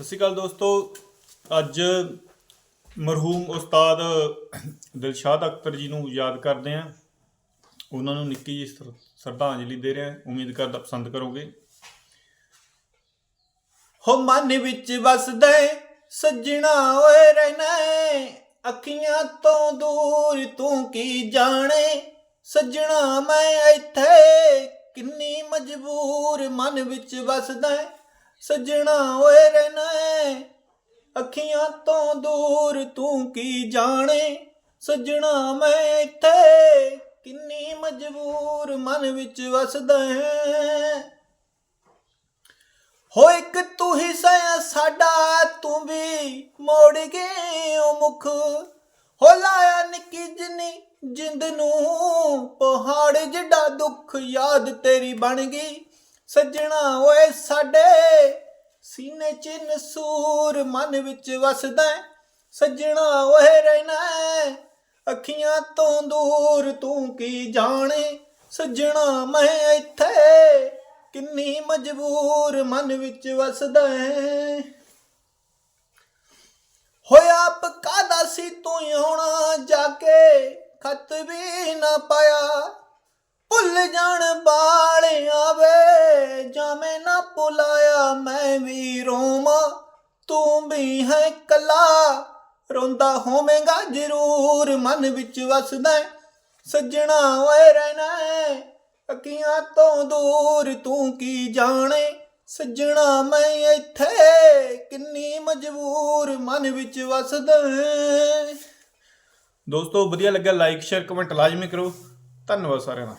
ਸਤਿ ਸ਼੍ਰੀ ਅਕਾਲ ਦੋਸਤੋ। ਅੱਜ ਮਰਹੂਮ ਉਸਤਾਦ ਦਿਲਸ਼ਾਦ ਅਖਤਰ ਜੀ ਨੂੰ ਯਾਦ ਕਰਦੇ ਆਂ ਉਹਨਾਂ ਨੂੰ ਨਿੱਕੀ ਜਿਹੀ ਸ਼ਰਧਾਂਜਲੀ ਦੇ ਰਹੇ ਹਾਂ। ਉਮੀਦ ਕਰਦਾ ਪਸੰਦ ਕਰੋਗੇ। ਹੋ ਮਨ ਵਿੱਚ ਵਸਦਾ ਸੱਜਣਾ ਓਏ ਰਹਿਣਾ ਅੱਖੀਆਂ ਤੋਂ ਦੂਰ ਤੂੰ ਕੀ ਜਾਣੇ? ਸੱਜਣਾ ਮੈਂ ਇੱਥੇ, ਕਿੰਨੀ ਮਜਬੂਰ ਮਨ ਵਿੱਚ ਵਸਦਾ ਸੱਜਣਾ ਓਏ ਰਹਿਣਾ ਅੱਖੀਆਂ ਤੋਂ ਦੂਰ ਤੂੰ ਕੀ ਜਾਣੇ? ਸੱਜਣਾ ਮੈਂ ਇੱਥੇ, ਕਿੰਨੀ ਮਜਬੂਰ ਮਨ ਵਿੱਚ ਵਸਦਾ ਹੈ। ਹੋ ਇੱਕ ਤੂੰ ਹੀ ਸਿਆ ਸਾਡਾ ਤੂੰ ਵੀ ਮੋੜ ਗਏ ਉਹ ਮੁਖ। ਹੋ ਲਾਇਆ ਨਿੱਕੀ ਜਿੰਨੀ ਜਿੰਦ ਨੂੰ, ਪਹਾੜ ਜਿੱਡਾ ਦੁੱਖ ਯਾਦ ਤੇਰੀ ਬਣ ਗਈ। ਸੱਜਣਾ ਓਏ ਸਾਡੇ। ਸੀਨੇ 'ਚ ਨਸੂਰ ਮਨ ਵਿੱਚ ਵਸਦਾ ਸੱਜਣਾ ਓਏ ਰਹਿਣਾ ਅੱਖੀਆਂ ਤੋਂ ਦੂਰ ਤੂੰ ਕੀ ਜਾਣੇ। ਸੱਜਣਾ ਮੈਂ ਇੱਥੇ। ਕਿੰਨੀ ਮਜਬੂਰ ਮਨ ਵਿੱਚ ਵਸਦਾ ਹੈ ਹੋਇਆ ਪਕਾਦਾ ਸੀ ਤੂੰ ਆਉਣਾ ਜਾ ਕੇ? ਖਤ ਵੀ ਨਾ ਪਾਇਆ। ਭੁੱਲ ਜਾਣ ਬਾਲਿਆਂ ਵੀ ਤੂੰ ਵੀ ਹੈ ਕਲਾ ਰੋਂਦਾ ਹੋਵੇਂਗਾ ਜ਼ਰੂਰ, ਮਨ ਵਿੱਚ ਵਸਦਾ ਸੱਜਣਾ ਓਏ ਰਹਿਣਾ ਅੱਖੀਆਂ ਤੋਂ ਦੂਰ ਤੂੰ ਕੀ ਜਾਣੇ? ਸੱਜਣਾ ਮੈਂ ਇੱਥੇ, ਕਿੰਨੀ ਮਜਬੂਰ ਮਨ ਵਿੱਚ ਵਸਦਾ ਦੋਸਤੋ, ਵਧੀਆ ਲੱਗਾ ਲਾਈਕ ਸ਼ੇਅਰ ਕਮੈਂਟ ਲਾਜ਼ਮੀ ਕਰੋ। ਧੰਨਵਾਦ ਸਾਰਿਆਂ ਦਾ।